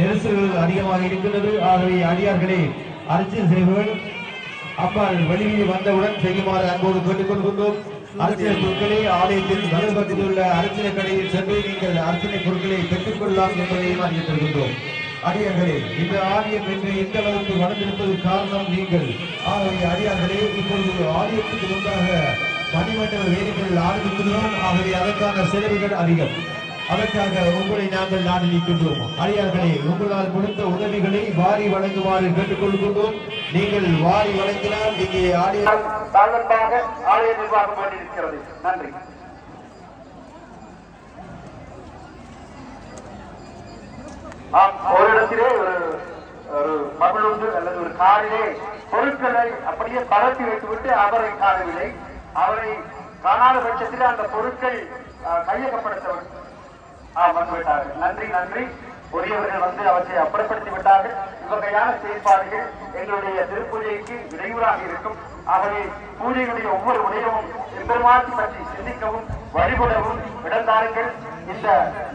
நெரிசல்கள் அதிகமாக இருக்கின்றது. ஆகவே அடியார்களே அர்ச்சனை செய்வர்கள் அப்பால் வெளியே வந்தவுடன் செய்யுமாறு அன்போடு கேட்டுக் அரசியல் அர்ச்சனை பொருட்களை ஆலயத்தில் வலதுபக்கத்தில் உள்ள அர்ச்சனை கடையில் சென்று நீங்கள் அர்ச்சனை பொருட்களை பெற்றுக் கொள்ளலாம் என்பதையும் அறிவித்திருக்கின்றோம் அடியார்களே இந்த ஆலயம் என்று இந்த அளவுக்கு வளர்ந்திருப்பது காரணம் நீங்கள். ஆகவே அடியார்களே இப்பொழுது ஆலயத்துக்கு முன்பாக மணிமண்டல வேலைகள் ஆரம்பித்துள்ளோம் ஆகவே அதற்கான செலவுகள் அதிகம். அதற்காக உங்களை நாங்கள் நாடி நிற்கின்றோம். அடியார்களே உங்களால் முடிந்த உதவிகளை வாரி வழங்குமாறு கேட்டுக்கொள்கின்றோம். நீங்கள் வாரி வழங்கினால் இங்கே ஆலய தாழ்வன்பாக ஆலய நிர்வாகம் பண்ணியிருக்கிறது நன்றி. ஒரு இடத்திலே ஒரு ஒரு மகளுண்டு அல்லது ஒரு காரிலே பொருட்களை அப்படியே பரப்பி வைத்துவிட்டு அவரை காணவில்லை. அவரை காணாத பட்சத்தில் அந்த பொருட்கள் அஹ், வந்துவிட்டார்கள் நன்றி நன்றி. உரியவர்கள் வந்து அவற்றை அப்புறப்படுத்தி விட்டார்கள். இவ்வகையான செயல்பாடுகள் எங்களுடைய திருப்பூஜைக்கு இடையூறாக இருக்கும். ஆகவே பூஜையுடைய ஒவ்வொரு உடையவும் எம்பெருமாட்டி பற்றி சிந்திக்கவும் வழிபடவும் இடந்தாருங்கள் இந்த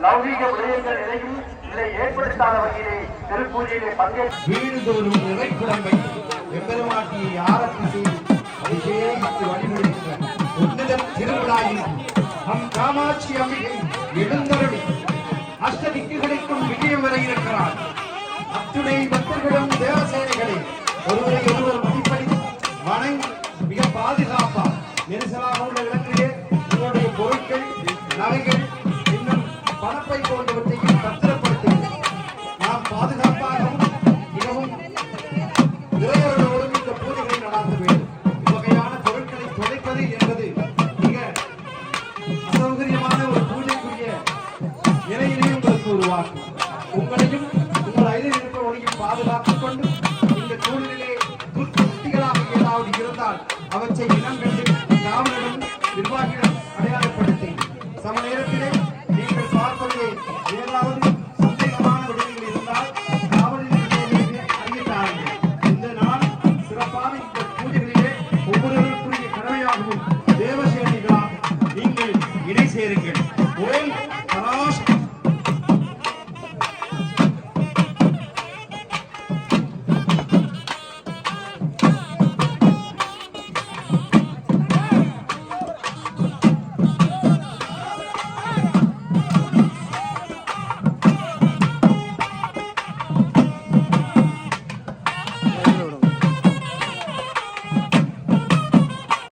லௌகீக விடயங்கள் எதையும் இதை ஏற்படுத்தாத வகையிலே திருப்பூஜையிலே பங்கேற்று வீடுதோறும் இறைக்குழம்பை எம்பெருமாட்டியை ஆரம்பித்து அபிஷேகித்து வழிபடுகின்ற உன்னதம் நம் காமாட்சி அம்பிகை எழுந்தருளி அஷ்டதிக்குகளுக்கும் விஜயம் வர இருக்கிறார். அத்துணை பக்தர்களும் தேவசேனைகளை ஒருவரை ஒருவர் மதிப்படி வணங்கி மிக பாதுகாப்பா நெரிசலாக உள்ள இடத்திலே உங்களுடைய பொருட்கள் நகைகள் இன்னும் பணப்பை போன்றவற்றையும் பத்திரப்படுத்துங்கள் நாம் பாதுகாப்பாகவும் மிகவும் இறைவர்களோடும் இந்த பூஜைகளை நடாத்த வேண்டும். இவ்வகையான பொருட்களை தொலைப்பது என்பது உருவாக்கும். உங்களையும் உங்கள் அருகில் இருப்பவர்களையும் பாதுகாத்துக் கொண்டு இந்த சூழ்நிலை துர்த்திகளாக ஏதாவது இருந்தால் அவற்றை இனம் கண்டு காவலிடம் நிர்வாகிடம் அடையாளப்படுத்தி சம நேரத்திலே நீங்கள் பார்ப்பதிலே ஏதாவது சந்தேகமான விடயங்கள் இருந்தால் காவல் நிலையத்திலே அறிவித்தார்கள் இந்த நாள் சிறப்பான இந்த பூஜைகளிலே ஒவ்வொருவருக்குரிய கடமையாகவும் தேவசேனிகளாக நீங்கள் இணை சேருங்கள்.